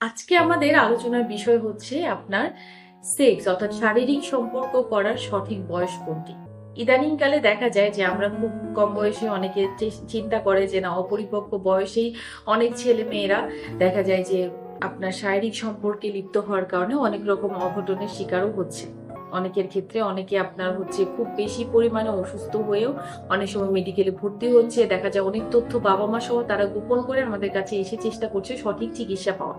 আজকে আমাদের আলোচনার বিষয় হচ্ছে আপনার সেক্স অর্থাৎ শারীরিক সম্পর্ক করার সঠিক বয়স কোনটি? ইদানিংকালে দেখা যায় যে আমরা খুব কম বয়সে অনেকে চিন্তা করে যে না, অপরিপক্ক বয়সেই অনেক ছেলে মেয়েরা দেখা যায় যে আপনার শারীরিক সম্পর্কে লিপ্ত হওয়ার কারণে অনেক রকম অঘটনের শিকারও হচ্ছে। অনেকের ক্ষেত্রে অনেকে আপনার হচ্ছে খুব বেশি পরিমাণে অসুস্থ হয়েও অনেক সময় মেডিকেলে ভর্তি হচ্ছে। দেখা যায় অনেক তথ্য বাবা মা সহ তারা গোপন করে আমাদের কাছে এসে চেষ্টা করছে সঠিক চিকিৎসা পাওয়া।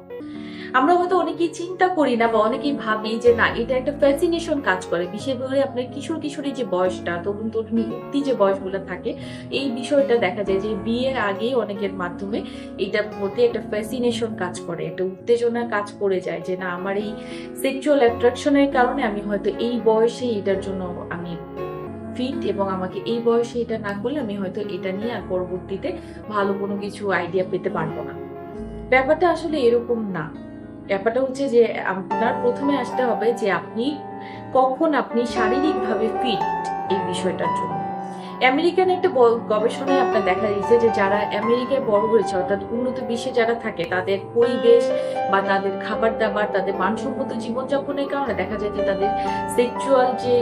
আমরা হয়তো অনেকেই চিন্তা করি না বা অনেকেই ভাবি যে না, এটা একটা ফ্যাসিনেশন কাজ করে। বিশেষ করে আপনার কিশোর কিশোরী যে বয়সটা, তরুণ তরুণী মুক্তি যে বয়সগুলো থাকে, এই বিষয়টা দেখা যায় যে বিয়ের আগেই অনেকের মাধ্যমে এটার মধ্যে একটা ফ্যাসিনেশন কাজ করে, একটা উত্তেজনা কাজ করে যায় যে না, আমার এই সেক্সুয়াল অ্যাট্রাকশনের কারণে আমি হয়তো এই বয়সে এটার জন্য আমি ফিট এবং আমাকে এই বয়সে এটা না করলে আমি হয়তো এটা নিয়ে আর পরবর্তীতে ভালো কোনো কিছু আইডিয়া পেতে পারব না। ব্যাপারটা আসলে এরকম না। ব্যাপারটা হচ্ছে যে আপনার প্রথমে আসতে হবে যে আপনি কখন আপনি শারীরিকভাবে ফিট এই বিষয়টার জন্য। আমেরিকান একটা গবেষণায় আপনার দেখা দিয়েছে যে যারা আমেরিকায় বড় হয়েছে, অর্থাৎ উন্নত বিশ্বে যারা থাকে, তাদের পরিবেশ বা তাদের খাবার দাবার তাদের মানসম্মত জীবনযাপনের কারণে দেখা যায় যে তাদের সেক্সুয়াল যে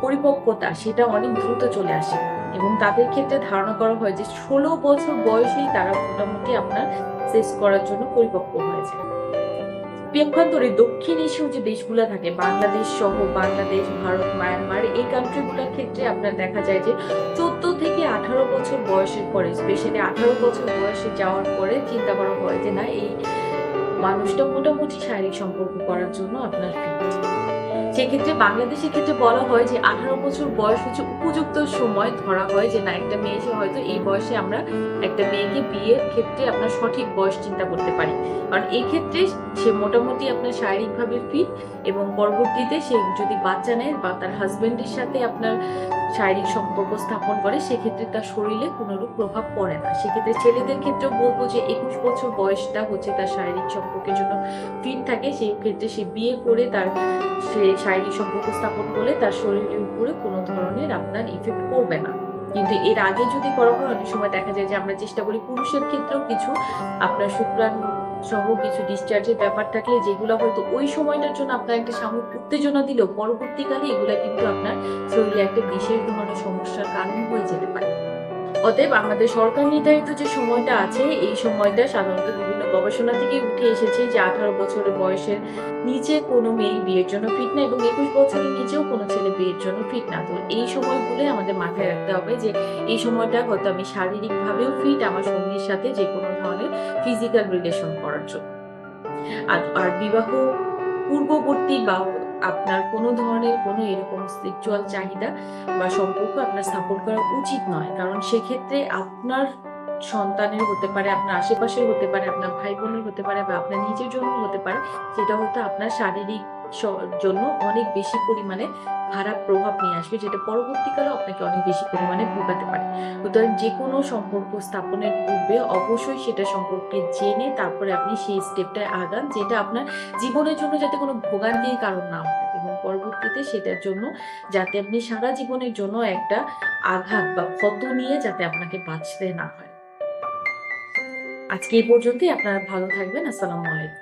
পরিপক্কতা, সেটা অনেক দ্রুত চলে আসে। এবং তাদের ক্ষেত্রে ধারণা করা হয় যে ষোলো বছর বয়সেই তারা মোটামুটি আপনার সেক্স করার জন্য পরিপক্ক হয়েছে। পক্ষান্তরে দক্ষিণ এশীয় যে দেশগুলো থাকে, বাংলাদেশ সহ বাংলাদেশ, ভারত, মায়ানমার, এই কান্ট্রিগুলোর ক্ষেত্রে আপনার দেখা যায় যে চোদ্দ থেকে আঠারো বছর বয়সের পরে স্পেশালি আঠারো বছর বয়সে যাওয়ার পরে চিন্তা করা হয় যে না, এই মানুষটা মোটামুটি শারীরিক সম্পর্ক করার জন্য আপনার ফিট সেক্ষেত্রে বাংলাদেশের ক্ষেত্রে বলা হয় যে আঠারো বছর বয়স হচ্ছে উপযুক্ত সময়। ধরা হয় যে না, একটা মেয়ে যে হয়তো এই বয়সে আমরা একটা মেয়েকে বিয়ের ক্ষেত্রে আপনার সঠিক বয়স চিন্তা করতে পারি। কারণ এই ক্ষেত্রে সে মোটামুটি আপনার শারীরিকভাবে ফিট এবং পরবর্তীতে সে যদি বাচ্চা নেয় বা তার হাজবেন্ডের সাথে আপনার শারীরিক সম্পর্ক স্থাপন করে, সেক্ষেত্রে তার শরীরে কোনোরূপ প্রভাব পড়ে না। সেক্ষেত্রে ছেলেদের ক্ষেত্রেও বলব যে একুশ বছর বয়সটা হচ্ছে তার শারীরিক সম্পর্কের জন্য ফিট থাকে। সেই ক্ষেত্রে সে বিয়ে করে তার সে শারীরিক সম্পর্ক স্থাপন করলে তার শরীরের উপরে কোনো ধরনের আপনার ইফেক্ট পড়বে না। কিন্তু এর আগে যদি করা হয় অনেক সময় দেখা যায় যে আমরা চেষ্টা করি পুরুষের ক্ষেত্রেও কিছু আপনার শুক্রাণু সহ কিছু ডিসচার্জের ব্যাপার থাকলে যেগুলো হয়তো ওই সময়টার জন্য আপনার একটা সাময়িক উত্তেজনা দিলেও পরবর্তীকালে এগুলো কিন্তু আপনার শরীরে একটা বিশেষ ধরনের সমস্যার কারণ হয়ে যেতে পারে। অতএব আমাদের সরকার নির্ধারিত যে সময়টা আছে, এই সময়টা সাধারণত বিভিন্ন গবেষণা থেকে উঠে এসেছে যে আঠারো বছরের বয়সের নিচে কোনো মেয়ে বিয়ের জন্য ফিট না এবং একুশ বছরের নিচেও কোনো ছেলে বিয়ের জন্য ফিট না। তো এই সময়গুলোই আমাদের মাথায় রাখতে হবে যে এই সময়টা হয়তো আমি শারীরিকভাবেও ফিট আমার সঙ্গীর সাথে যে কোনো ধরনের ফিজিক্যাল রিলেশন করার জন্য। আর বিবাহ পূর্ববর্তী বা আপনার কোনো ধরনের কোনো এরকম সেক্সুয়াল চাহিদা বা সম্পর্ক আপনার স্থাপন করা উচিত নয়। কারণ সেক্ষেত্রে আপনার সন্তানের হতে পারে, আপনার আশেপাশের হতে পারে, আপনার ভাই বোনের হতে পারে বা আপনার নিজের জন্য হতে পারে, সেটা হয়তো আপনার শারীরিক জন্য অনেক বেশি পরিমাণে খারাপ প্রভাব নিয়ে আসবে, যেটা পরবর্তীকালে আপনাকে অনেক বেশি পরিমাণে ভোগাতে পারে। সুতরাং যে কোনো সম্পর্ক স্থাপনের পূর্বে অবশ্যই সেটা সম্পর্কে জেনে তারপরে আপনি সেই স্টেপটায় আগান, যেটা আপনার জীবনের জন্য যাতে কোনো ভোগান্তির কারণ না হয় এবং পরবর্তীতে সেটার জন্য যাতে আপনি সারা জীবনের জন্য একটা আঘাত বা ক্ষত নিয়ে যাতে আপনাকে বাঁচতে না হয়। আজকে এই পর্যন্তই। আপনারা ভালো থাকবেন। আসসালামু আলাইকুম।